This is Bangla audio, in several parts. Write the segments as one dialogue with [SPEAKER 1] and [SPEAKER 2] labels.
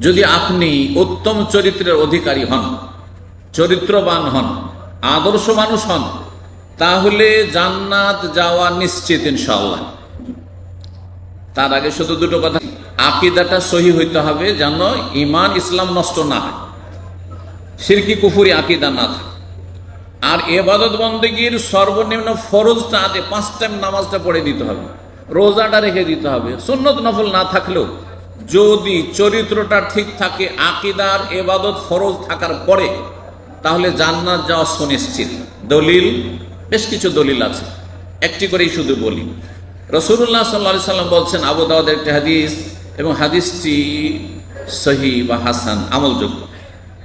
[SPEAKER 1] যদি আপনি উত্তম চরিত্রের অধিকারী হন, চরিত্রবান হন, আদর্শ মানুষ হন, তাহলে জান্নাত যাওয়া নিশ্চিত ইনশাআল্লাহ। তার আগে শুধু দুটো কথা, আকিদাটা সহি হইতে হবে যেন ইমান ইসলাম নষ্ট না হয়। সিরকি কুফুরি আকিদা না থাকে। আর এবাদত বন্দীগীর সর্বনিম্ন ফরজটা আগে পাঁচ টাইম নামাজটা পড়ে দিতে হবে। রোজাটা রেখে দিতে হবে। সুন্নত নফল না থাকলেও যদি চরিত্রটা ঠিক থাকে, আকিদার এবাদত ফরজ থাকার পরে, তাহলে জান্নাত যাওয়া সুনিশ্চিত। দলিল? বেশ কিছু দলিল আছে। একটি করেই শুধু বলি। রসুল্লাহ সাল্লা সাল্লাম বলছেন, আবু একটি হাদিস এবং হাদিসটি সহি বা হাসান, আমলযোগ্য।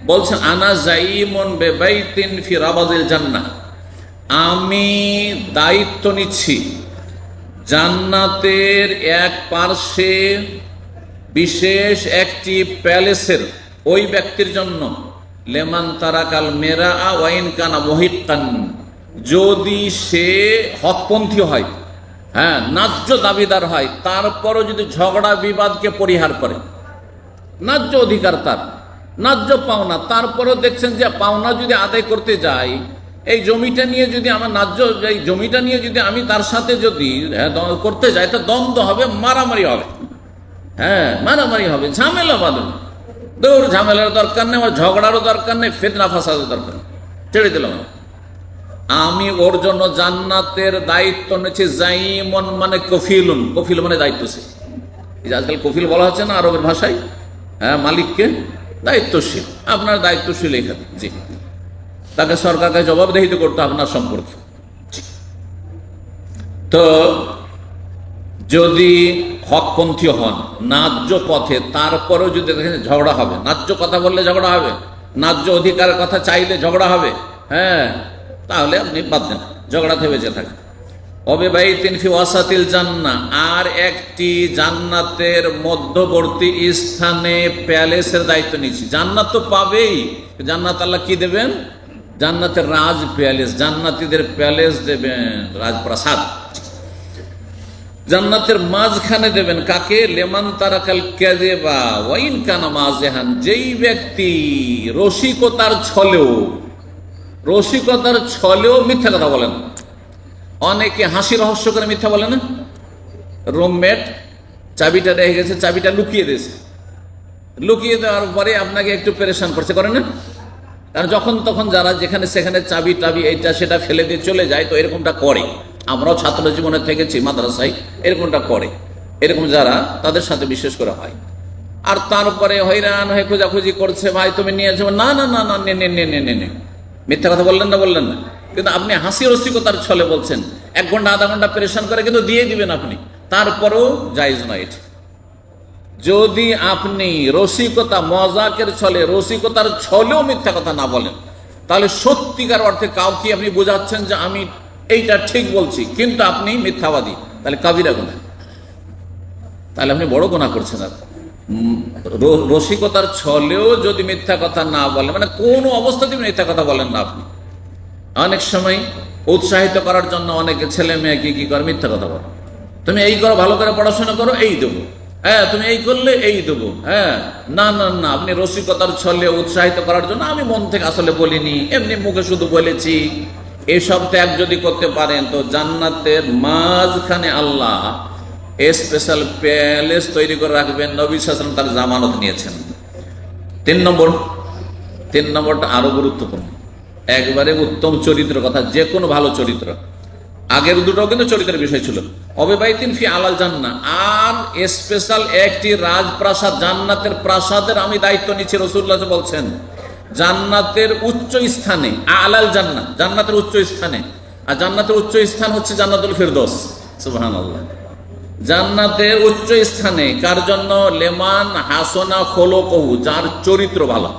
[SPEAKER 1] বলছেন, আনা জাইমন বেবাইতিন ফি রাবাজিল জান্নাহ। আমি দায়িত্ব নিচ্ছি জান্নাতের এক পার্শ্বে বিশেষ একটি প্যালেসের ওই ব্যক্তির জন্য লেমান তারাকাল মেরা ওয়াইন কানা মহিকান যদি সে হকপন্থী হয় হ্যাঁ ন্যায্য দাবিদার হয় তারপরও যদি ঝগড়া বিবাদকে পরিহার করে ন্যায্য অধিকার তার ন্যায্য পাওনা তারপরেও দেখছেন যে পাওনা যদি আদায় করতে যাই এই জমিটা নিয়ে যদি আমার ন্যায্য এই জমিটা নিয়ে যদি আমি তার সাথে যদি হ্যাঁ, করতে যাই তা দ্বন্দ্ব হবে মারামারি হবে। হ্যাঁ মারামারি হবে, ঝামেলা বাঁধবে দৌড় ঝামেলার দরকার নেই আমার ঝগড়ারও দরকার নেই, ফেতনা ফাসাদের দরকার নেই। ছেড়ে দিলাম আমি। ওর জন্য জান্নাতের দায়িত্ব নিয়েছি, জাইমন মানে কফিলুন। কফিল মানে দায়িত্বশীল। এই যে আজকাল কফিল বলা হচ্ছে না আরবের ভাষায়? হ্যাঁ মালিককে দায়িত্বশীল। আপনার দায়িত্বশীল এখানে জি। তাকে সরকারকে জবাবদেহিত করতে আপনার সম্পর্কে। তো যদি হকপন্থী হন, ন্যায্য পথে, তারপরেও যদি দেখেন ঝগড়া হবে, ন্যায্য কথা বললে ঝগড়া হবে, ন্যায্য অধিকারের কথা চাইলে ঝগড়া হবে হ্যাঁ তাহলে আপনি বাদ দেন, ঝগড়া থেকে বেঁচে থাকেন। তিন ফি ওয়াসাতিল জান্না, আর একটি জান্নাতের মধ্যবর্তী স্থানে প্যালেসের দায়িত্ব নিচ্ছি জান্নাত তো পাবেই, জান্নাত আল্লাহ কি দেবেন? জান্নাতের রাজ প্যালেস, জান্নাতীদের প্যালেস দেবেন, রাজপ্রাসাদ। জান্নাতের মাঝখানে দেবেন কাকে? লেমান তারাকাল কেজেবা ওয়াইন কানা মাজেহান যেই ব্যক্তি রসিকতার ছলেও রসিকতার ছলেও মিথ্যা কথা বলেন অনেকে হাসি রহস্য করে মিথ্যা বলে না। রুমমেট চাবিটা রেখে গেছে, চাবিটা লুকিয়ে দিয়েছে। লুকিয়ে দেওয়ার পরে আপনাকে একটু পেরেশান করছে, করে না? কারণ যখন তখন যারা যেখানে সেখানে চাবি টাবি এইটা সেটা ফেলে দিয়ে চলে যায়, তো এরকমটা করে। আমরাও ছাত্র জীবনে থেকেছি মাদ্রাসায়, এরকমটা করে। এরকম যারা, তাদের সাথে বিশেষ করে হয়। আর তারপরে হয়রান হয়ে খোঁজাখুঁজি করছে, ভাই, তুমি নিয়ে যাব না না না না, নে নে নে নে মিথ্যা কথা বললেন না বললেন না। কিন্তু আপনি হাসি রসিকতার ছলে বলছেন। এক ঘণ্টা, আধা ঘণ্টা পেরেশান করে কিন্তু দিয়ে দিবেন আপনি। তারপরেও জায়জ নয় যদি আপনি রসিকতা, মজাকের ছলে, রসিকতার ছলেও মিথ্যা কথা না বলেন, তাহলে সত্যিকার অর্থে কাউকে আপনি বোঝাচ্ছেন যে আমি এইটা ঠিক বলছি, কিন্তু আপনি মিথ্যাবাদী। তাহলে কাবিরা গুণা। তাহলে আপনি বড় গুণা করছেন আর। রসিকতার ছলেও যদি মিথ্যা কথা না বলেন মানে কোনো অবস্থাতেই মিথ্যা কথা বলেন না আপনি। অনেক সময় উৎসাহিত করার জন্য অনেকে ছেলে মেয়ে কি কি করে? মিথ্যা কথা বলে। তুমি এই করো, ভালো করে পড়াশোনা করো, এই দেবো। হ্যাঁ তুমি এই করলে, এই দেবো। হ্যাঁ না না না, আপনি রসিকতার ছলে উৎসাহিত করার জন্য আমি মন থেকে আসলে বলিনি, এমনি মুখে শুধু বলেছি। এসব ত্যাগ যদি করতে পারেন, তো জান্নাতের মাঝখানে আল্লাহ স্পেশাল প্যালেস তৈরি করে রাখবেন। নবী সাসলাম তার জামানত নিয়েছেন। তিন নম্বর, তিন নম্বরটা আরও গুরুত্বপূর্ণ। একবারে উত্তম চরিত্র কথা যে কোনো ভালো চরিত্র। আগের দুটো কিন্তু চরিত্রের বিষয় ছিল। আর স্পেশাল একটি রাজপ্রাসাদ, জান্নাতের প্রাসাদের আমি দায়িত্ব নিচ্ছি রসুল্লাহ বলছেন। জান্নাতের উচ্চ স্থানে, আলাল জান্নাত, জান্নাতের উচ্চ স্থানে। আর জান্নাতের উচ্চ স্থান হচ্ছে জান্নাতুল ফিরদোস। সুবহানাল্লাহ। জান্নাতের উচ্চ স্থানে কার জন্য? লেমান, হাসনা, খোলকহু, যার চরিত্র ভালো।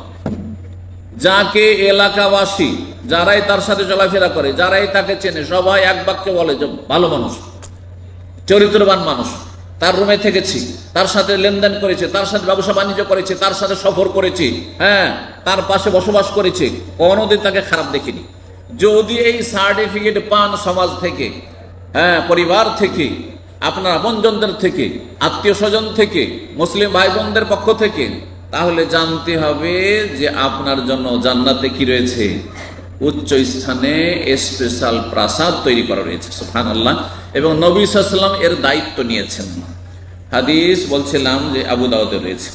[SPEAKER 1] যাকে এলাকাবাসী, যারাই তার সাথে চলাফেরা করে, যারাই তাকে চেনে, সবাই এক বাক্যে বলে যে ভালো মানুষ, চরিত্রবান মানুষ। তার রুমে থেকেছি, তার সাথে লেনদেন করেছে, তার সাথে ব্যবসা বাণিজ্য করেছে, তার সাথে সফর করেছি হ্যাঁ তার পাশে বসবাস করেছে, কোনোদিন তাকে খারাপ দেখিনি। যদি এই সার্টিফিকেট পান সমাজ থেকে হ্যাঁ পরিবার থেকে, আপনার আপনজনদের থেকে আত্মীয় স্বজন থেকে, মুসলিম ভাই বোনদের পক্ষ থেকে, তাহলে জানতে হবে যে আপনার জন্য জান্নাতে কি রয়েছে। উচ্চ স্থানে স্পেশাল প্রাসাদ তৈরি করা রয়েছে সুফান আল্লাহ এবং নবী সাল্লাম এর দায়িত্ব নিয়েছেন। হাদিস বলছিলাম যে আবু দাউদে রয়েছে।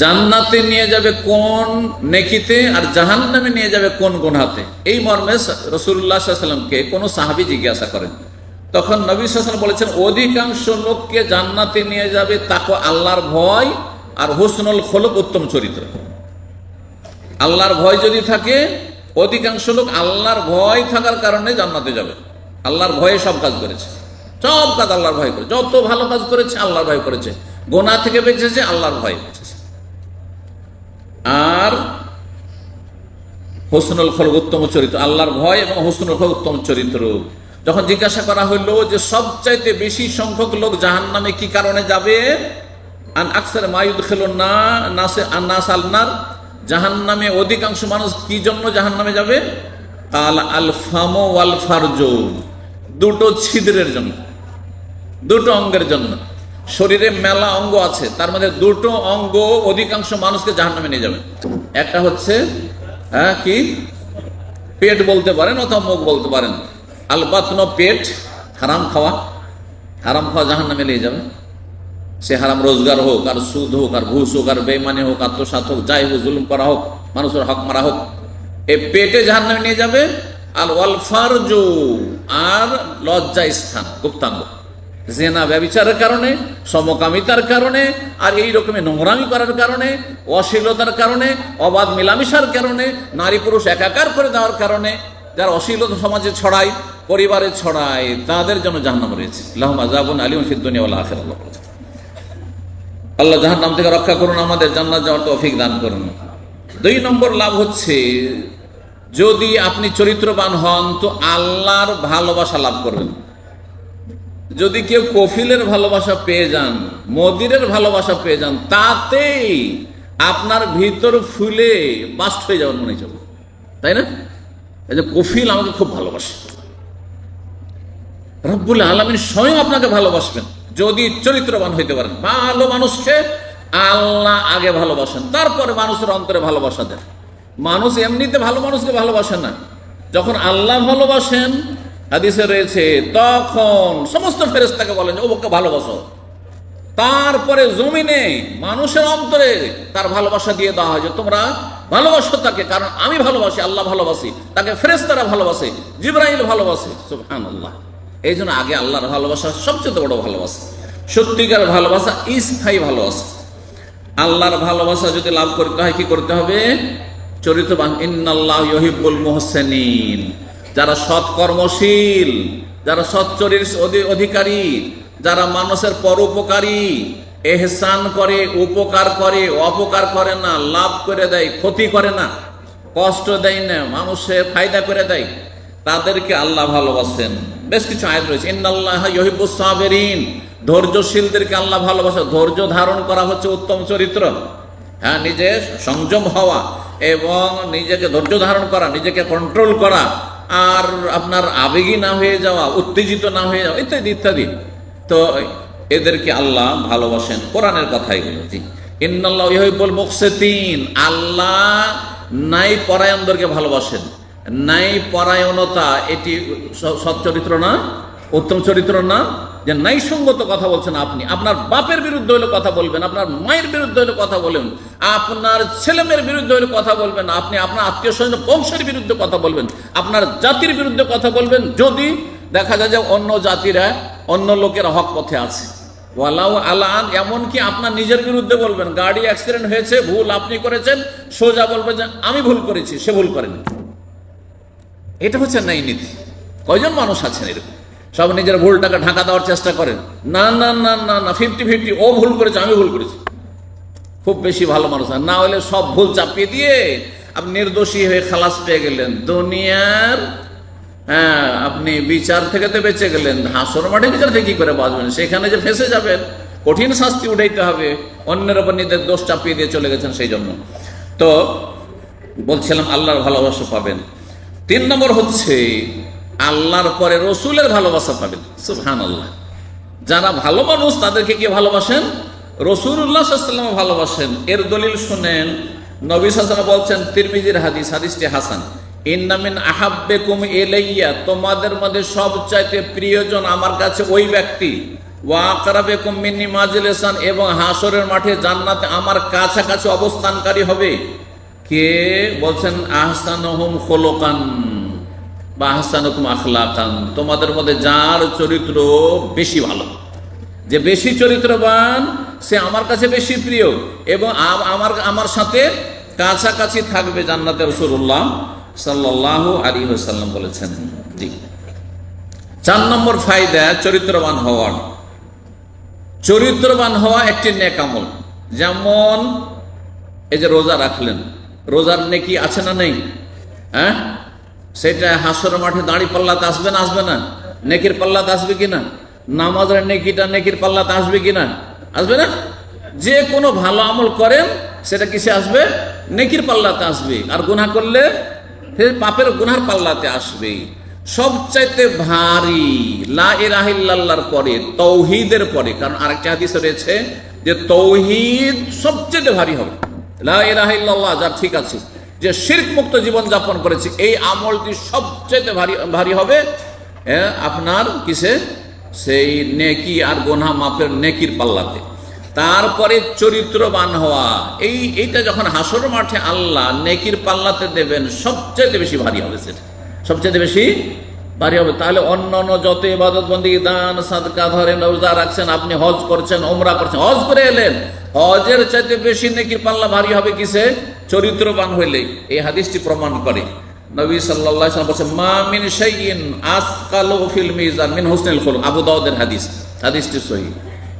[SPEAKER 1] জান্নাতে নিয়ে যাবে কোন নেকিতে আর জাহান নামে নিয়ে যাবে কোন গুনহাতে এই মর্মে রসুল্লাহ সাল্লামকে কোনো সাহাবি জিজ্ঞাসা করেন। তখন নবী সাল্লাম বলেছেন, অধিকাংশ লোককে জান্নাতে নিয়ে যাবে তাকে আল্লাহর ভয় আর হুসনুল খোলক উত্তম চরিত্র। আল্লাহর ভয় যদি থাকে, অধিকাংশ লোক আল্লাহর ভয় থাকার কারণে জান্নাতে যাবে। আল্লাহর ভয়ে সব কাজ করেছে। সব কাজ আল্লাহর ভয় করে যত ভালো কাজ করেছে, আল্লাহর ভয় করেছে। গোনা থেকে বেঁচেছে, আল্লাহর ভয় বেঁচেছে। আর হোসনুল খল উত্তম চরিত্র, আল্লাহর ভয় এবং হোসনুল খল উত্তম চরিত্র। যখন জিজ্ঞাসা করা হইল যে সবচাইতে বেশি সংখ্যক লোক জাহান নামে কি কারণে যাবে? আন আকসার মায়ুদ খেলো না নাসে আন্নাস আলনার জাহান নামে অধিকাংশ মানুষ কি জন্য জাহান নামে যাবে? আল আল ফামো ওয়াল ফারজো। দুটো ছিদ্রের জন্য, দুটো অঙ্গের জন্য। শরীরে মেলা অঙ্গ আছে, তার মধ্যে দুটো অঙ্গ অধিকাংশ মানুষকে জাহান নামে নিয়ে যাবে। একটা হচ্ছে হ্যাঁ কি? পেট বলতে পারেন অথবা মুখ বলতে পারেন। আলবাতন পেট, হারাম খাওয়া হারাম খাওয়া জাহান নামে নিয়ে যাবে। সে হারাম রোজগার হোক, আর সুদ হোক, আর ঘুষ হোক, আর বেমানি হোক আত্মসাত হোক, যাই হোক, জুলুম করা হোক, মানুষের হক মারা হোক, এ পেটে জাহান নামে নিয়ে যাবে, আল ওয়ালফারজু আর লজ্জা স্থান, গুপ্তাঙ্গ। জেনা, ব্যবিচারের কারণে, সমকামিতার কারণে, আর এই রকমের নোংরামি করার কারণে, অশ্লীলতার কারণে, অবাধ মিলামিশার কারণে, নারী পুরুষ একাকার করে দেওয়ার কারণে, যারা অশ্লীলতা সমাজে ছড়ায়, পরিবারে ছড়ায়, তাদের জন্য জাহান্নাম রয়েছে। লাহমা জাবুন আলিম ফিদ্দুনিয়া আখের আল্লাহ আল্লাহ জাহান নাম থেকে রক্ষা করুন, আমাদের জান্নাত যাওয়ার তৌফিক দান করুন। দুই নম্বর লাভ হচ্ছে, যদি আপনি চরিত্রবান হন, তো আল্লাহর ভালোবাসা লাভ করবেন। যদি কেউ কফিলের ভালোবাসা পেয়ে যান, মদিরের ভালোবাসা পেয়ে যান, তাতেই আপনার ভিতর ফুলে বাস্ট হয়ে যাবেন মনে চলবে তাই না? এই যে কফিল আমাকে খুব ভালোবাসে। রব্বুল আলমিন স্বয়ং আপনাকে ভালোবাসবেন। যদি চরিত্রবান হইতে পারেন, ভালো মানুষকে আল্লাহ আগে ভালোবাসেন, তারপরে মানুষের অন্তরে ভালোবাসা দেন। মানুষ এমনিতে ভালো মানুষকে ভালোবাসে না। যখন আল্লাহ ভালোবাসেন, হাদিসে রয়েছে, তখন সমস্ত ফেরেস্তাকে বলেন ওকে ভালোবাসো। তারপরে জমিনে মানুষের অন্তরে তার ভালোবাসা দিয়ে দেওয়া হয় যে, তোমরা ভালোবাসো তাকে, কারণ আমি ভালোবাসি, আল্লাহ ভালোবাসি। তাকে ফেরেস্তারা ভালোবাসে, জিব্রাইল ভালোবাসে আল্লাহ এই জন্য আগে আল্লাহর ভালোবাসা সবচেয়ে বড় ভালোবাসা। সত্যিকার ভালোবাসা স্থায়ী ভালোবাসা। আল্লাহর ভালোবাসা যদি লাভ করতে হয়, কি করতে হবে? চরিত্রবান। ইন্নাল্লাহ ইহিবুল মোহসেনিন। যারা সৎ কর্মশীল যারা সৎ চরিত্র অধিকারী, যারা মানুষের পরোপকারী, এহসান করে, উপকার করে, অপকার করে না, লাভ করে দেয়, ক্ষতি করে না, কষ্ট দেয় না মানুষের ফায়দা করে দেয়, তাদেরকে আল্লাহ ভালোবাসেন। বেশ কিছু আয়াত রয়েছে। ইন্নাল্লাহ ইহিবুস সাবেরিন। ধৈর্যশীলদেরকে আল্লাহ ভালোবাসে। ধৈর্য ধারণ করা হচ্ছে উত্তম চরিত্র। হ্যাঁ নিজে সংযম হওয়া এবং নিজেকে ধৈর্য ধারণ করা, নিজেকে কন্ট্রোল করা আর আপনার আবেগী না হয়ে যাওয়া, উত্তেজিত না হয়ে যাওয়া, ইত্যাদি ইত্যাদি। তো এদেরকে আল্লাহ ভালোবাসেন। কোরআনের কথা এগুলো। জি। ইন্নাল্লাহ ইহিবুল মুকসিতিন আল্লাহ নাই পরায়ণদেরকে ভালোবাসেন। নাই পরায়ণতা, এটি সৎ চরিত্র না, উত্তম চরিত্র না, যে ন্যায়সঙ্গত কথা বলছেন আপনি। আপনার বাপের বিরুদ্ধে হলে কথা বলবেন, আপনার মায়ের বিরুদ্ধে হলে কথা বলবেন আপনার ছেলেমেয়ের বিরুদ্ধে হলে কথা বলবেন, আপনি আপনার আত্মীয় স্বজন বংশের বিরুদ্ধে কথা বলবেন, আপনার জাতির বিরুদ্ধে কথা বলবেন, যদি দেখা যায় যে অন্য জাতিরা অন্য লোকের হক পথে আছে। ওয়ালাউ আলান, এমনকি আপনার নিজের বিরুদ্ধে বলবেন, গাড়ি অ্যাক্সিডেন্ট হয়েছে, ভুল আপনি করেছেন, সোজা বলবেন যে আমি ভুল করেছি, সে ভুল করেনি। এটা হচ্ছে ন্যায় নীতি। কয়জন মানুষ আছেন এরকম? সব নিজের ভুলটাকে ঢাকা দেওয়ার চেষ্টা করেন। না না না না না ফিফটি ফিফটি ও ভুল করেছে, আমি ভুল করেছি। খুব বেশি ভালো মানুষ না হলে সব ভুল চাপিয়ে দিয়ে আপনি নির্দোষী হয়ে খালাস পেয়ে গেলেন। দুনিয়ার হ্যাঁ আপনি বিচার থেকে তো বেঁচে গেলেন। হাসর মাঠে বিচার থেকে কি করে বাঁচবেন? সেখানে যে ফেসে যাবেন, কঠিন শাস্তি উঠাইতে হবে। অন্যের ওপর নিজের দোষ চাপিয়ে দিয়ে চলে গেছেন সেই জন্য। তো বলছিলাম, আল্লাহর ভালোবাসা পাবেন। তিন নম্বর হচ্ছে আল্লাহর পরে রসুলের ভালোবাসা পাবেন। সুহান আল্লাহ যারা ভালো মানুষ, তাদেরকে কে ভালোবাসেন? রসুল্লাহ সাল্লাম ভালোবাসেন। এর দলিল শুনেন বলছেন, তিরমিজির হাসান। তোমাদের মধ্যে প্রিয়জন আমার কাছে ওই ব্যক্তি। এবং হাসরের মাঠে জান্নাতে আমার কাছাকাছি অবস্থানকারী হবে। কে বলছেন, আহসানহুম খোলকান বা আহসানুকুম আখলাকান। তোমাদের মধ্যে যার চরিত্র বেশি ভালো, যে বেশি চরিত্রবান, সে আমার কাছে বেশি প্রিয় এবং আমার আমার সাথে কাছাকাছি থাকবে জান্নাতে রসুল্লাহ সাল্লাহ আলী সাল্লাম বলেছেন। জি। চার নম্বর ফায়দা, চরিত্রবান হওয়ার। চরিত্রবান হওয়া একটি নেকামল যেমন এই যে রোজা রাখলেন রোজার নেকি আছে না নেই? হ্যাঁ? সেটা হাসর মাঠে দাঁড়ি পাল্লাতে আসবে না আসবে না? নেকির পাল্লাতে আসবে কিনা নামাজের নেকিটা নেকির পাল্লাতে আসবে কিনা আসবে না? যে কোনো ভালো আমল করেন, সেটা কিসে আসবে? নেকির পাল্লাতে আসবে। আর গুনাহ করলে পাপের গুনার পাল্লাতে আসবে। সবচাইতে ভারী, লা ইলাহিল্লাহর পরে, তৌহিদের পরে, কারণ আরেকটা হাদিস রয়েছে যে তৌহিদ সবচেয়ে ভারী হবে। লা ইলাহিল্লাহ যা ঠিক আছে। যে শিরক মুক্ত জীবন যাপন করেছে, এই আমলটি সবচেয়ে ভারী ভারী হবে আপনার কিসে? সেই নেকি আর গোনা মাপের নেকির পাল্লাতে। তারপরে চরিত্রবান হওয়া, এই, এইটা যখন হাসর মাঠে আল্লাহ নেকির পাল্লাতে দেবেন সবচেয়ে বেশি ভারী হবে সেটা। সবচেয়ে বেশি ভারী হবে। তাহলে অন্য অন্য যত ইবাদত বন্দী দান, সাদকা, ধরেন, রোজা রাখছেন, আপনি হজ করছেন ওমরা করছেন, হজ করে এলেন, হজের চাইতে বেশি নেকির পাল্লা ভারী হবে কিসে? চরিত্রবান হইলে এই হাদিসটি প্রমাণ করে। নবী মিন দাউদের হাদিস।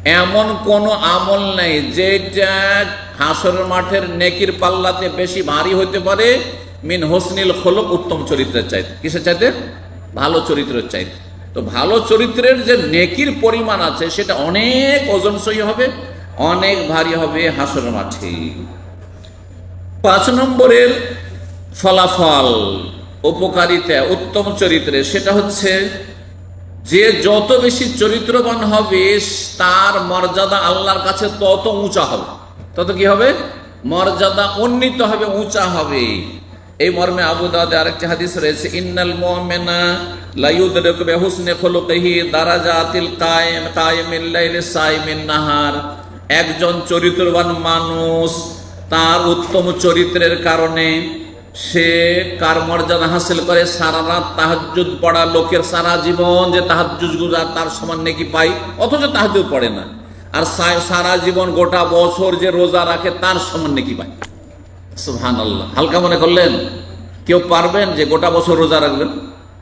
[SPEAKER 1] এমন আমল নেই মাঠের নেকির পাল্লাতে বেশি ভারী হতে পারে, মিন হোসনিল খোলক, উত্তম চরিত্রের চাইতে। কিসের চাইতে? ভালো চরিত্রের চাইতে। তো ভালো চরিত্রের যে নেকির পরিমাণ আছে, সেটা অনেক ওজনসই হবে, অনেক ভারী হবে হাসরের মাঠে। পাঁচ নম্বরের ফলাফল, উপকারিতা, উত্তম চরিত্রে সেটা হচ্ছে যে যত বেশি চরিত্রবান হবে, তার মর্যাদা আল্লাহর কাছে তত উঁচা হবে। তত কি হবে? মর্যাদা উন্নীত হবে, উঁচা হবে। এই মর্মে আবু দাউদে আরেকটি হাদিস রয়েছে, ইন্নাল মুমিনা লা ইউদরিকু বিহুসনি খুলুকিহি দারাজাতিল কায়েম কায়েমিল লাইলি সাইমিন নাহার। একজন চরিত্রবান মানুষ তার উত্তম চরিত্রের কারণে সে কার মর্যাদা হাসিল করে, সারা রাত তাহাজুদ পড়া লোকের সারা জীবন যে তাহাজুদ গুজার তার সমান নাকি পাই অথচ তাহাজুদ পড়ে না। আর সারা জীবন গোটা বছর যে রোজা রাখে তার সমান নাকি পায়। সুহান আল্লাহ হালকা মনে করলেন? কেউ পারবেন যে গোটা বছর রোজা রাখবেন?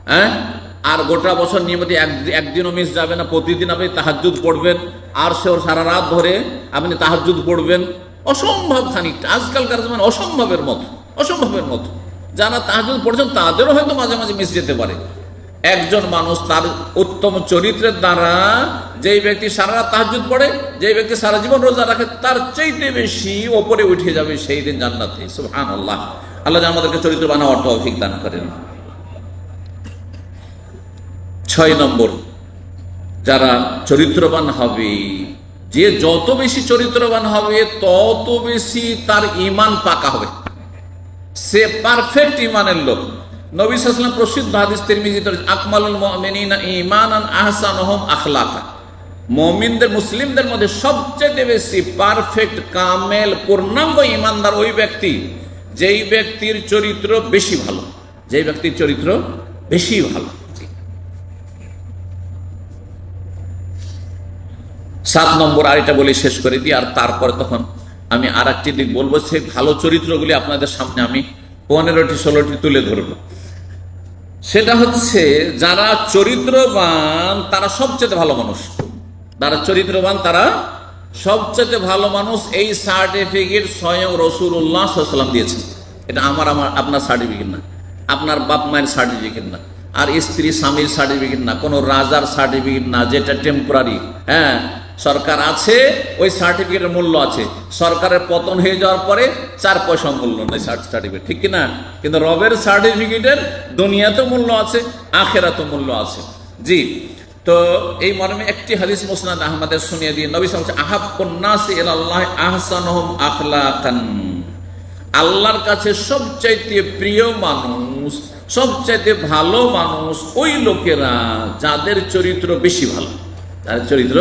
[SPEAKER 1] হ্যাঁ? আর গোটা বছর নিয়মিত এক- একদিনও মিস যাবে না, প্রতিদিন আপনি তাহাজুদ পড়বেন, আর সেও সারা রাত ধরে আপনি তাহাজুদ পড়বেন। অসম্ভব খানিকটা। আজকালকার যেমন অসম্ভবের মত অসম্ভবের মত। যারা তাহাজুদ পড়ছেন, তাদেরও হয়তো মাঝে মাঝে মিস যেতে পারে। একজন মানুষ তার উত্তম চরিত্রের দ্বারা যেই ব্যক্তি সারা রাত তাহাজুদ পড়ে, যেই ব্যক্তি সারা জীবন রোজা রাখে, তার চাইতে বেশি ওপরে উঠে যাবে সেই দিন জান্নাতে। সুবহান আল্লাহ আল্লাহ আমাদেরকে চরিত্র বানাওয়ার তৌফিক দান করেন। ছয় নম্বর, যারা চরিত্রবান হবে, যে যত বেশি চরিত্রবান হবে, তত বেশি তার ইমান পাকা হবে। সে পারফেক্ট ইমানের লোক। নবী সাল্লাম প্রসিদ্ধ হাদিস আকমালুল মুমিনিনা আখলাকা। মুমিনদের, মুসলিমদের মধ্যে সবচেয়ে বেশি পারফেক্ট কামেল, পূর্ণাঙ্গ ইমানদার ওই ব্যক্তি, যেই ব্যক্তির চরিত্র বেশি ভালো। যেই ব্যক্তির চরিত্র বেশি ভালো। সাত নম্বর আর এটা বলে শেষ করে দিই, আর তারপরে তখন আমি আর একটি দিক বলব, সেই ভালো চরিত্রগুলি আপনাদের সামনে আমি পনেরোটি, ষোলোটি তুলে ধরব। সেটা হচ্ছে যারা চরিত্রবান, তারা সবচেয়ে ভালো মানুষ। যারা চরিত্রবান, তারা সবচেয়ে ভালো মানুষ এই সার্টিফিকেট স্বয়ং রসুল্লাহ সাল্লাম দিয়েছেন। এটা আমার আমার, আপনার সার্টিফিকেট না। আপনার বাপ মায়ের সার্টিফিকেট না। আর স্ত্রী, স্বামীর সার্টিফিকেট না। কোনো রাজার সার্টিফিকেট না, যেটা টেম্পোরারি হ্যাঁ? সরকার আছে, ওই সার্টিফিকেটের মূল্য আছে। সরকারের পতন হয়ে যাওয়ার পরে চার পয়সা মূল্য নেই সার্টিফিকেট ঠিক কি না কিন্তু রবের সার্টিফিকেটের দুনিয়াতে মূল্য আছে, আখেরাতে মূল্য আছে। জি, তো এই মর্মে একটি হাদিস মুসনাদ আহমদের শুনিয়ে দিয়ে নবী আলাইহি আহাব্বুন্নাসি ইলাল্লাহ আহসানুহুম আখলাকান। আল্লাহর কাছে সবচাইতে প্রিয় মানুষ, সবচাইতে ভালো মানুষ ওই লোকেরা যাদের চরিত্র বেশি ভালো। যাদের চরিত্র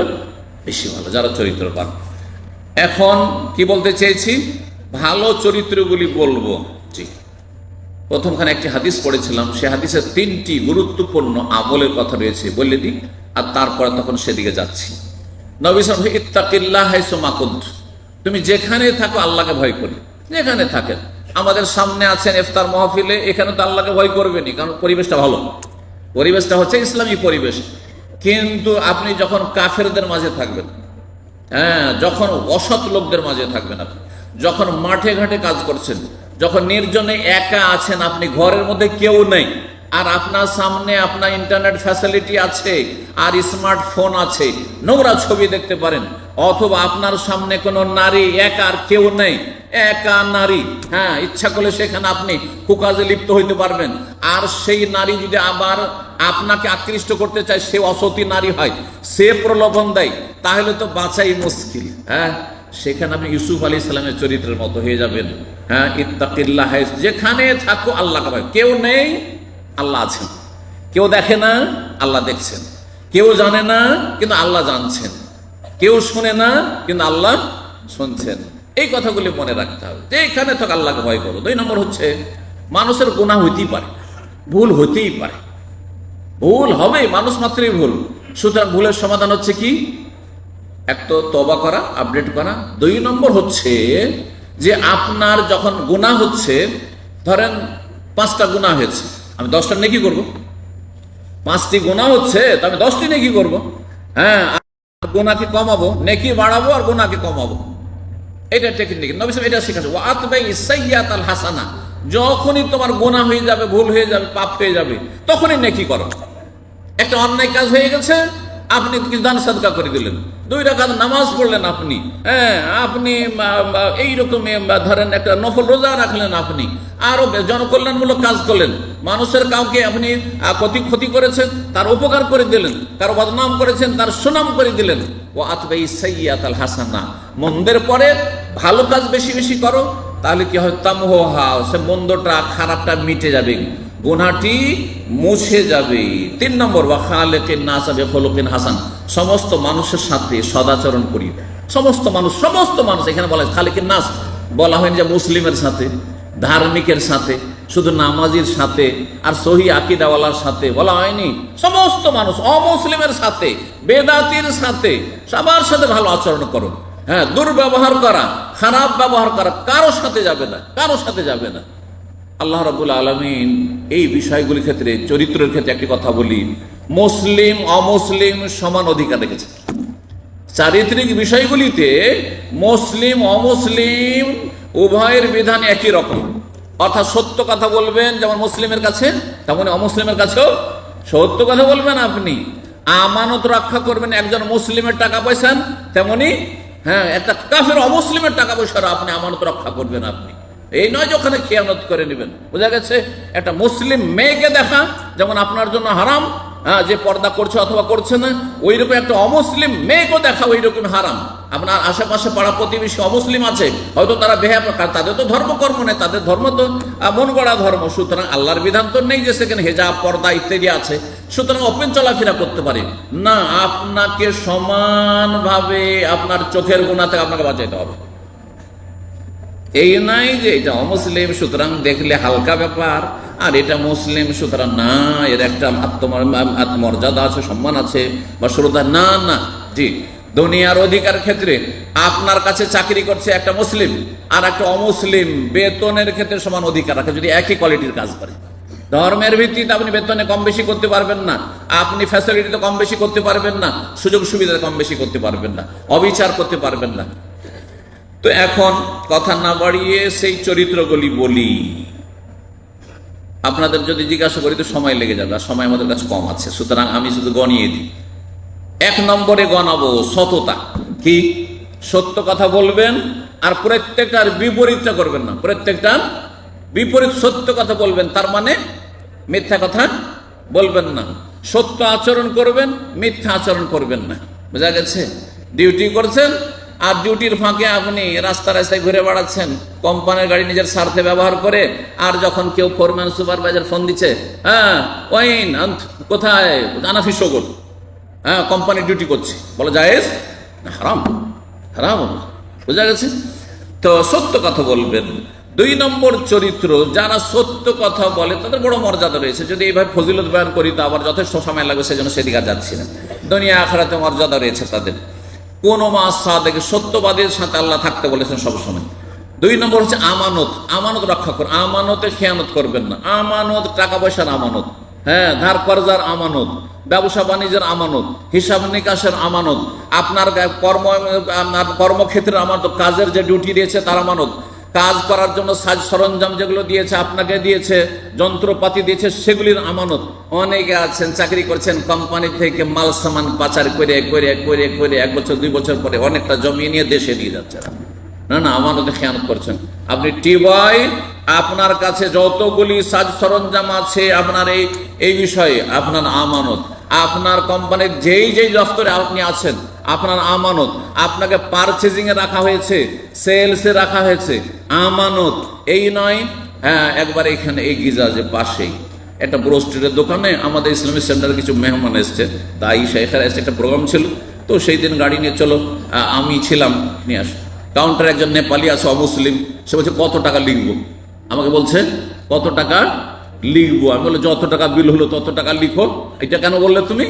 [SPEAKER 1] বেশি ভালো, যারা চরিত্রবান। এখন কি বলতে চেয়েছি? ভালো চরিত্রগুলি বলব। জি। প্রথমখানে একটি হাদিস পড়েছিলাম, সে হাদিসের তিনটি গুরুত্বপূর্ণ আমলের কথা রয়েছে, বলে দিই, আর তারপরে তখন সেদিকে যাচ্ছি। তুমি যেখানে থাকো আল্লাহকে ভয় করি। যেখানে থাকেন। আমাদের সামনে আছেন ইফতার মাহফিলে, এখানে তো আল্লাহকে ভয় করবেনি কারণ পরিবেশটা ভালো। পরিবেশটা হচ্ছে ইসলামী পরিবেশ। কিন্তু আপনি যখন কাফেরদের মাঝে থাকবেন হ্যাঁ যখন অসৎ লোকদের মাঝে থাকবেন আপনি, যখন মাঠে ঘাটে কাজ করছেন, যখন নির্জনে একা আছেন আপনি, ঘরের মধ্যে কেউ নেই, আর আপনার সামনে আপনার ইন্টারনেট ফ্যাসিলিটি আছে, আর স্মার্টফোন আছে, নোংরা ছবি দেখতে পারেন, অথবা আপনার সামনে কোনো নারী, একা, আর কেউ নেই একা নারী হ্যাঁ ইচ্ছা করলে সেখানে আপনি কুকাজে লিপ্ত হইতে পারবেন। আর সেই নারী যদি আবার আপনাকে আকৃষ্ট করতে চায়, সে অসতী নারী হয়, সে প্রলোভন দেয়, তাহলে তো বাঁচাই মুশকিল হ্যাঁ? সেখানে আপনি ইউসুফ আলী ইসলামের চরিত্রের মতো হয়ে যাবেন হ্যাঁ? ইত্তাকিল্লাহ যেখানে থাকো, আল্লাহ ভাই কেউ নেই, আল্লাহ আছেন। কেউ দেখে না, আল্লাহ দেখছেন। কেউ জানে না, কিন্তু আল্লাহ জানছেন। কেউ শুনে না, কিন্তু আল্লাহ শুনছেন। এই কথাগুলি মনে রাখতে হবে যে এখানে তো আল্লাহকে ভয় করো। দুই নম্বর হচ্ছে, মানুষের গোনা হইতেই পারে, ভুল হইতেই পারে। ভুল হবে, মানুষ মাত্রই ভুল। সুতরাং ভুলের সমাধান হচ্ছে কি? এক তো তবা করা আপডেট করা। দুই নম্বর হচ্ছে যে আপনার যখন গুণা হচ্ছে, ধরেন পাঁচটা গুণা হয়েছে, আমি দশটা নেকি করব? পাঁচটি গুণা হচ্ছে, তো আমি দশটি নেকি করব? হ্যাঁ গুণাকে কমাবো, নেকি বাড়াবো আর গোনাকে কমাবো। এটা টেকনিক নবী সাহেব এটা শিখাচ্ছে। ও আতবাই সৈয়াত আল হাসানা। যখনই তোমার গোনা হয়ে যাবে, ভুল হয়ে যাবে, পাপ হয়ে যাবে, তখনই নেকি করো। একটা অন্যায় কাজ হয়ে গেছে, আপনি কিছু দান সাদকা করে দিলেন। দুই রাকাত নামাজ পড়লেন আপনি। হ্যাঁ আপনি এইরকম ধরেন একটা নফল রোজা রাখলেন আপনি। আরও জনকল্যাণমূলক কাজ করলেন। মানুষের কাউকে আপনি ক্ষতি ক্ষতি করেছেন, তার উপকার করে দিলেন কারও বদনাম করেছেন, তার সুনাম করে দিলেন। ও আতবাই সৈয়াত আল হাসানা। মন্দের পরে ভালো কাজ বেশি বেশি করো, তাহলে কি হয়, তামহ সে মন্দটা, খারাপটা মিটে যাবে। গুনাটি মুছে যাবে। তিন নম্বর বা খালেকের নাসাবে ফলকিন হাসান। সমস্ত মানুষের সাথে সদাচরণ করি সমস্ত মানুষ সমস্ত মানুষ, এখানে বলা খালেকের নাস। বলা হয়নি যে মুসলিমের সাথে, ধার্মিকের সাথে, শুধু নামাজির সাথে আর সহি আকিদাওয়ালার সাথে, বলা হয়নি। সমস্ত মানুষ অমুসলিমের সাথে, বেদাতির সাথে, সবার সাথে ভালো আচরণ করো। হ্যাঁ দুর্ব্যবহার করা, খারাপ ব্যবহার করা কারও সাথে যাবে না কারও সাথে যাবে না। আল্লাহ রাবুল আলমিন এই বিষয়গুলির ক্ষেত্রে, চরিত্রের ক্ষেত্রে একটি কথা বলি। মুসলিম, অমুসলিম সমান অধিকার রেখেছে। চারিত্রিক বিষয়গুলিতে মুসলিম, অমুসলিম উভয়ের বিধান একই রকম। অর্থাৎ সত্য কথা বলবেন যেমন মুসলিমের কাছে, তেমনি অমুসলিমের কাছেও সত্য কথা বলবেন আপনি। আমানত রক্ষা করবেন একজন মুসলিমের টাকা পয়সা তেমনি হ্যাঁ একটা কাফের অমুসলিমের টাকা পয়সার আপনি আমানত রক্ষা করবেন আপনি। এই নয় যে ওখানে খেয়ানত করে নেবেন। বোঝা গেছে? একটা মুসলিম মেয়েকে দেখা, যেমন আপনার জন্য হারাম হ্যাঁ যে পর্দা করছে অথবা করছে না ওই রকম একটা অমুসলিম মেয়েকেও দেখা ওই রকম হারাম। আপনার আশেপাশে পাড়া প্রতিবেশী অমুসলিম আছে, হয়তো তারা বেহা তাদের তো ধর্মকর্ম নেই, তাদের ধর্ম তো মন গড়া ধর্ম। সুতরাং আল্লাহর বিধান তো নেই যে সেখানে হেজাব, পর্দা ইত্যাদি আছে। সুতরাং ওপেন চলাফেরা করতে পারে। না, আপনাকে সমানভাবে আপনার চোখের গুণা থেকে আপনাকে বাঁচাইতে হবে। এই নাই যে এটা অমুসলিম, সুতরাং দেখলে হালকা ব্যাপার। আর এটা মুসলিম, সুতরাং না, এর একটা আত্মমর- আত্মমর্যাদা আছে, সম্মান আছে, বা শ্রদ্ধা। না না, জি, দুনিয়ার অধিকার ক্ষেত্রে আপনার কাছে চাকরি করছে একটা মুসলিম, আর একটা অমুসলিম বেতনের ক্ষেত্রে সমান অধিকার রাখে, যদি একই কোয়ালিটির কাজ করে। ধর্মের ভিত্তিতে আপনি বেতনে কম বেশি করতে পারবেন না, আপনি ফ্যাসিলিটিতে কম বেশি করতে পারবেন না সুযোগ সুবিধা কম বেশি করতে পারবেন না, অবিচার করতে পারবেন না। তো এখন কথা না বাড়িয়ে সেই চরিত্রগুলি বলি। আপনাদের যদি জিজ্ঞাসা করি তো সময় লেগে যাবে, আর সময় আমাদের কাছে কম আছে। সুতরাং আমি শুধু গণিয়ে দিই। এক নম্বরে গণাবো সততা। কি? সত্য কথা বলবেন, আর প্রত্যেকটার বিপরীতটা করবেন না। প্রত্যেকটার বিপরীত সত্য কথা বলবেন, তার মানে মিথ্যা কথা বলবেন না। সত্য আচরণ করবেন, মিথ্যা আচরণ করবেন না। বোঝা গেছে? ডিউটি করছেন আর ডিউটির ফাঁকে আপনি রাস্তা রাস্তায় ঘুরে বেড়াচ্ছেন, কোম্পানির গাড়ি নিজের স্বার্থে ব্যবহার করে, আর যখন কেউ ফোরম্যান সুপারভাইজার ফোন দিচ্ছে হ্যাঁ ওয়াইন কোথায়? আনাফি শোগল হ্যাঁ কোম্পানি ডিউটি করছে। বলো, জায়েজ? হারাম হারাম বোঝা গেছে? তো সত্য কথা বলবেন, দুই নম্বর চরিত্র যারা সত্য কথা বলে, তাদের বড় মর্যাদা রয়েছে। যদি এইভাবে ফজিলত বয়ান করি, তো আবার যথেষ্ট সময় লাগবে, সেজন্য সেদিকে যাচ্ছি না। দুনিয়া আখড়াতে মর্যাদা রয়েছে তাদের। কোন মাস সাদেকে সত্যবাদের সাথে আল্লাহ থাকতে বলেছেন সবসময় দুই নম্বর হচ্ছে আমানত। আমানত রক্ষা করুন আমানতে খেয়ানত করবেন না। আমানত টাকা পয়সার আমানত। হ্যাঁ ধার কর্জার আমানত। ব্যবসা বাণিজ্যের আমানত। হিসাব নিকাশের আমানত। আপনার কর্ম আপনার কর্মক্ষেত্রের আমানত। কাজের যে ডিউটি দিয়েছে তার আমানত। কাজ করার জন্য সাজ সরঞ্জাম যেগুলো দিয়েছে, আপনাকে দিয়েছে, যন্ত্রপাতি দিয়েছে, সেগুলির আমানত। অনেকে আছেন, চাকরি করছেন, কোম্পানি থেকে মাল সামান পাচার করে করে করে করে, এক বছর, দুই বছর পরে অনেকটা জমিয়ে নিয়ে দেশে দিয়ে যাচ্ছে। না না, আমানত খেয়ানত করছেন। আপনি টিবয় আপনার কাছে যতগুলি সাজ সরঞ্জাম আছে, আপনার এই এই বিষয়ে আপনার আমানত। আপনার কোম্পানির যেই যেই দফতরে আপনি আছেন আপনার আমানত আপনাকে পারচেজিং এ রাখা হয়েছে সেলসে রাখা হয়েছে, আমানত। এই নয় হ্যাঁ একবার এখানে এই গিজাজে পাশেই। একটা ব্রোস্টের দোকানে আমাদের ইসলামী সেন্টারে কিছু মেহমান এসছে তাই শেখের এসছে, একটা প্রোগ্রাম ছিল। তো সেই দিন গাড়ি নিয়ে চলো আমি ছিলাম, নিয়ে আস। কাউন্টারে একজন নেপালি আছে, অমুসলিম, সে বলছে, কত টাকা লিখব? আমাকে বলছে, কত টাকা লিখব? আমি বলে যত টাকা বিল হলো তত টাকা লিখো। এটা কেন বললে তুমি?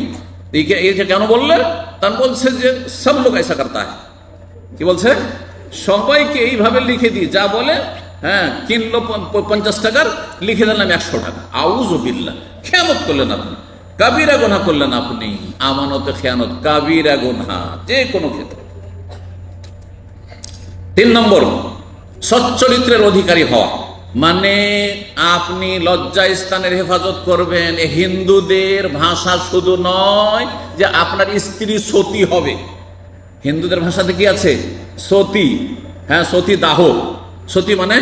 [SPEAKER 1] এইটা কেন বললে? কারণ বলছে যে সব লোক এসা করতে কি বলছে? সবাইকে এইভাবে লিখে দিই। যা বলে হ্যাঁ কিনলো পঞ্চাশ টাকার, লিখে দিলাম একশো টাকা। আউজ বিল্লা খেয়ানত করলেন আপনি। কাবিরা গোনা করলেন আপনি। আমানত, খেয়ানত, কাবিরা গোনা যে কোনো ক্ষেত্রে। তিন নম্বর, সচ্চরিত্রের অধিকারী হওয়া। মানে আপনি লজ্জা স্থানের হেফাজত করবেন। হিন্দুদের ভাষা শুধু নয় যে আপনার স্ত্রী সতী হবে। হিন্দুদের ভাষাতে কি আছে? সতী। হ্যাঁ সতী দাহ। সতী মানে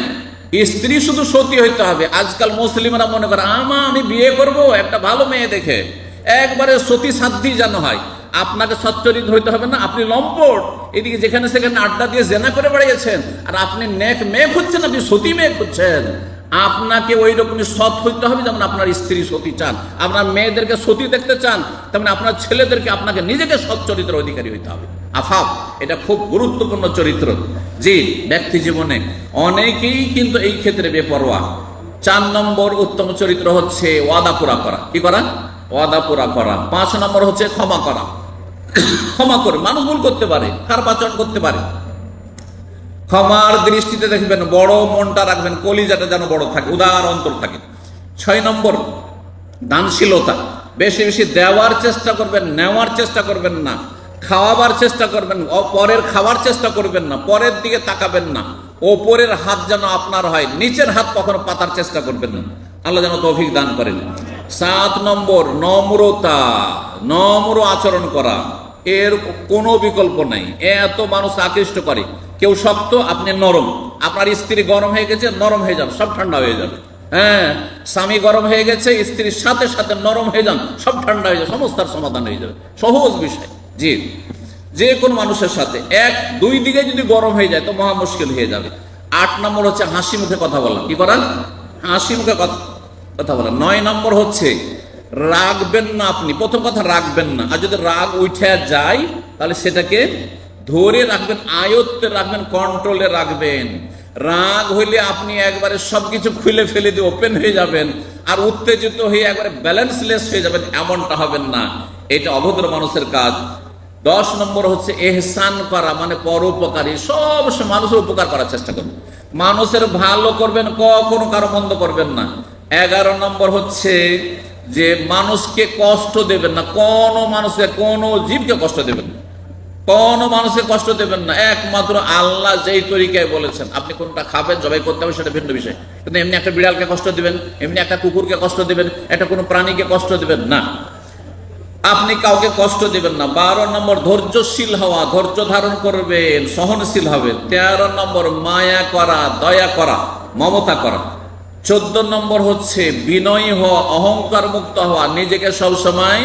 [SPEAKER 1] স্ত্রী শুধু সতী হইতে হবে। আজকাল মুসলিমরা মনে করে, আমা, আমি বিয়ে করব, একটা ভালো মেয়ে দেখে। একবারে সতী সাধ্যি যেন হয়। আপনাকে সচ্চরিত হইতে হবে না, আপনি লম্পট। এদিকে যেখানে সেখানে আড্ডা দিয়ে জেনা করে বেড়িয়েছেন আর আপনি নেক মেয়ে খুঁজছেন, আপনি সতী মেয়ে খুঁজছেন। আপনাকে ওই রকমই সৎ হইতে হবে যেমন আপনার স্ত্রী সতী চান, আপনার মেয়েদেরকে সতী দেখতে চান, তেমন আপনার ছেলেদেরকে আপনাকে নিজেকে সৎ চরিত্রের অধিকারী হইতে হবে। আফাফ এটা খুব গুরুত্বপূর্ণ চরিত্র। যে ব্যক্তি জীবনে অনেকেই কিন্তু এই ক্ষেত্রে বেপরোয়া। চার নম্বর উত্তম চরিত্র হচ্ছে ওয়াদা পুরা করা। কি করা? ওয়াদা পুরা করা। পাঁচ নম্বর হচ্ছে ক্ষমা করা। ক্ষমা করে, মানুষ ভুল করতে পারে খারাপ আচরণ করতে পারে। ক্ষমার দৃষ্টিতে দেখবেন, বড় মনটা রাখবেন, কলিজাটা যেন বড় থাকে, উদার অন্তর থাকে। ছয় নম্বর, দানশীলতা। বেশি বেশি দেওয়ার চেষ্টা করবেন, নেওয়ার চেষ্টা করবেন না। খাওয়াবার চেষ্টা করবেন পরের খাওয়ার চেষ্টা করবেন না, পরের দিকে তাকাবেন না। ওপরের হাত যেন আপনার হয়, নিচের হাত কখনো পাতার চেষ্টা করবেন না। আল্লাহ যেন তৌফিক দান করেন। সাত নম্বর, নম্রতা, নম্র আচরণ করা। এর কোনো বিকল্প নাই। এত মানুষ আকৃষ্ট করে। কেউ শক্ত, আপনি নরম। আপনার স্ত্রী গরম হয়ে গেছে, নরম হয়ে যান, সব ঠান্ডা হয়ে যাবে। হ্যাঁ স্বামী গরম হয়ে গেছে স্ত্রীর সাথে সাথে নরম হয়ে যান, সব ঠান্ডা হয়ে যাবে, সমস্যার সমাধান হয়ে যাবে। সহজ বিষয়। জি, যে কোনো মানুষের সাথে এক, দুই দিকে যদি গরম হয়ে যায়, তো মহা মুশকিল হয়ে যাবে। আট নম্বর হচ্ছে হাসি মুখে কথা বলা। কি করা? হাসি মুখে কথা কথা বলা। নয় নম্বর হচ্ছে রাখবেন না আপনি। প্রথম কথা রাখবেন না। আর যদি রাগ উঠে যায়, তাহলে সেটাকে ধরে রাখবেন, আয়ত্তে রাখবেন কন্ট্রোলে রাখবেন। রাগ হইলে আপনি একবারে সবকিছু খুলে ফেলে দিয়ে ওপেন হয়ে যাবেন আর উত্তেজিত হয়ে একবারে ব্যালেন্সলেস হয়ে যাবেন, এমনটা হবেন না। এটা অভদ্র মানুষের কাজ। দশ নম্বর হচ্ছে এহসান করা মানে পরোপকারী। সব মানুষের উপকার করার চেষ্টা করবেন মানুষের ভালো করবেন, কখনো কারও মন্দ করবেন না। এগারো নম্বর হচ্ছে যে মানুষকে কষ্ট দেবেন না, কোন মানুষকে, কোন জীবকে কষ্ট দেবেন না। কোন মানুষকে কষ্ট দেবেন না, একমাত্র আল্লাহ যেই তরিকায় বলেছেন, আপনি কোনটা খাবেন, জবাই করতে হবে, সেটা ভিন্ন বিষয়। কিন্তু এমনি একটা বিড়ালকে কষ্ট দিবেন, এমনি একটা কুকুরকে কষ্ট দিবেন, একটা কোনো প্রাণীকে কষ্ট দেবেন না। আপনি কাউকে কষ্ট দিবেন না। বারো নম্বর, ধৈর্যশীল হওয়া, ধৈর্য ধারণ করবেন, সহনশীল হবেন। তেরো নম্বর, মায়া করা, দয়া করা, মমতা করা। চোদ্দ নম্বর হচ্ছে বিনয়ী হওয়া, অহংকার মুক্ত হওয়া, নিজেকে সবসময়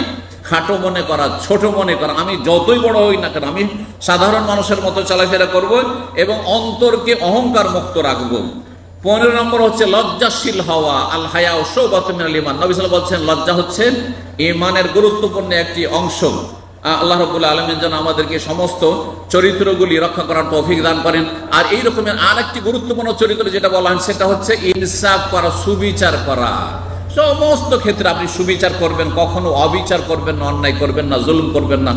[SPEAKER 1] খাটো মনে করা, ছোট মনে করা। আমি যতই বড় হই না কেন, আমি সাধারণ মানুষের মতো চলাফেরা করব এবং অন্তরকে অহংকার মুক্ত রাখব। পনেরো নম্বর হচ্ছে লজ্জাশীল হওয়া আল হায়া ও সৌবাতমিন আল ইমান নবী সাল্লাল্লাহু বলছেন, লজ্জা হচ্ছে ইমানের গুরুত্বপূর্ণ একটি অংশ। আল্লাহ রবুল্লা আলমের যেন আমাদেরকে সমস্ত চরিত্রগুলি রক্ষা করার তৌফিক দান করেন। আর এই রকমের আর একটি গুরুত্বপূর্ণ চরিত্র যেটা বলা হয় সেটা হচ্ছে ইনসাফ করা, সুবিচার করা। সমস্ত ক্ষেত্রে আপনি সুবিচার করবেন, কখনো অবিচার করবেন না, অন্যায় করবেন না, জুলুম করবেন না।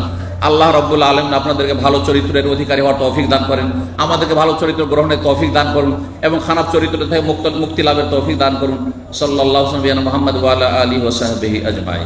[SPEAKER 1] আল্লাহ রব্বুল আলম আপনাদেরকে ভালো চরিত্রের অধিকারী হওয়ার তৌফিক দান করেন। আমাদেরকে ভালো চরিত্র গ্রহণের তৌফিক দান করুন এবং খারাপ চরিত্র থেকে মুক্ত, মুক্তি লাভের তৌফিক দান করুন। সাল্লাহ মোহাম্মদ আলী ওসাহবিহি আজমাই